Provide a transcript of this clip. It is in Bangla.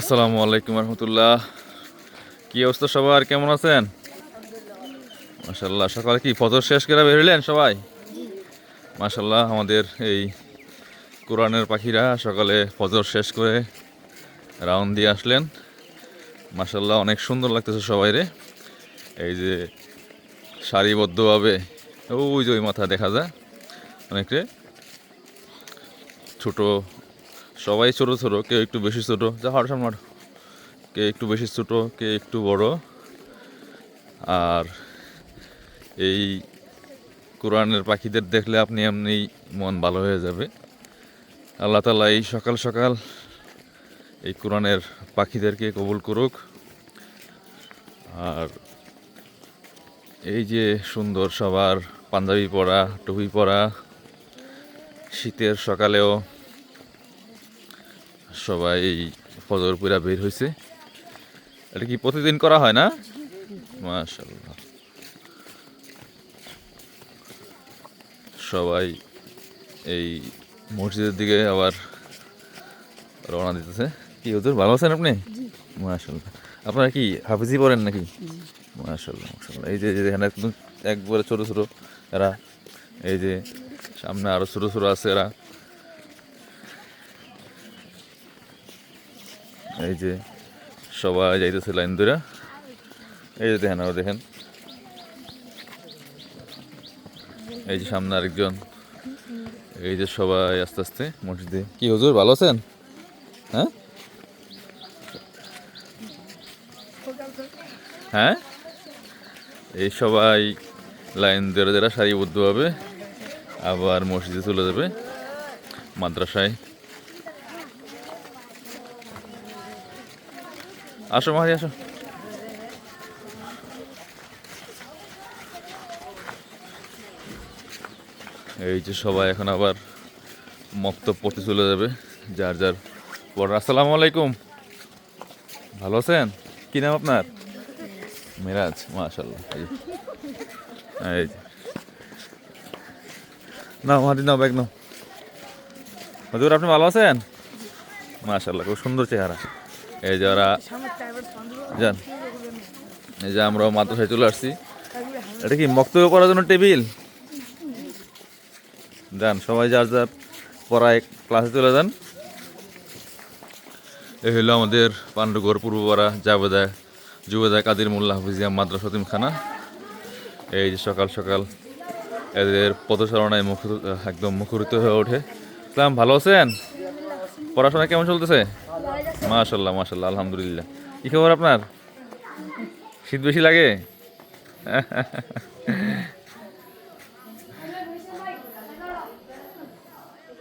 আসসালামু আলাইকুম রহমতুল্লাহ। কি অবস্থা সবার? কেমন আছেন? মাসাল্লাহ সকালে কি ফজর শেষ করে বেরোলেন সবাই? মাসাল্লাহ আমাদের এই কোরআনের পাখিরা সকালে ফজর শেষ করে রাউন্ড দিয়ে আসলেন। মাসাল্লাহ অনেক সুন্দর লাগতেছে সবাই রে। এই যে সারিবদ্ধভাবে, ওই যে ওই মাথা দেখা যায়। অনেকরে ছোট সবাই ছোট ছোট, কেউ একটু বেশি ছোট। যা হর সামনে কে একটু বেশি ছোট কে একটু বড়। আর এই কোরআনের পাখিদের দেখলে আপনি এমনি মন ভালো হয়ে যাবে। আল্লাহ তালা এই সকাল সকাল এই কোরআনের পাখিদেরকে কবুল করুক। আর এই যে সুন্দর সবার পাঞ্জাবি পরা, টুপি পরা, শীতের সকালেও সবাই ফজর পুরা বের হয়েছে এটা কি প্রতিদিন করা হয় না? মাশাল্লাহ সবাই এই মসজিদের দিকে আবার রওনা দিতেছে। কি ওদের ভালো আছেন আপনি? মাশাল্লাহ আপনারা কি হাফিজি পড়েন নাকি? মাশাল্লাহ মাশাল্লাহ এই যে এখানে একদম একবারে ছোট ছোট এরা। এই যে সামনে আরও ছোট ছোট আছে এরা। এই যে সবাই যাইতেছে লাইন ধরে এই যে দেখেন দেখেন। এই যে সামনে আরেকজন। এই যে সবাই আস্তে আস্তে মসজিদে। কি হুজুর, ভালো আছেন? হ্যাঁ? হ্যাঁ? এই সবাই লাইন ধরে ধরে সারিবদ্ধভাবে আবার মসজিদে চলে যাবে। মাদ্রাসায়। আসো মারি আসো। এই যে সবাই এখন আবার মক্তব পড়তে চলে যাবে, যার যার পর। আসসালামু আলাইকুম। ভালো আছেন? কি নাম আপনার? মিরাজ মাশাল্লাহ এই। এই যে। নাও ব্যাগ নাও। আপনি ভালো আছেন? মাশাল্লাহ খুব সুন্দর চেহারা। এই যে ওরা যান। এই যে আমরা মাদ্রাসায় চলে আসছি। এটা কি বক্তব্য করার জন্য টেবিল? যান, সবাই যার যার পড়ায় ক্লাসে চলে যান। এই হলো আমাদের পাণ্ডুগড় পূর্বপাড়া জাবেদা জুবেদা কাদির মোল্লা হাফিজিয়া মাদ্রাসা খানা এই যে সকাল সকাল এদের পদচারণায় মুখ একদম মুখরিত হয়ে ওঠে। ইসলাম ভালো আছেন? পড়াশোনা কেমন চলতেছে? মাশাল্লাহ মাশাল্লাহ আলহামদুলিল্লাহ। কি খবর আপনার? শীত বেশি লাগে?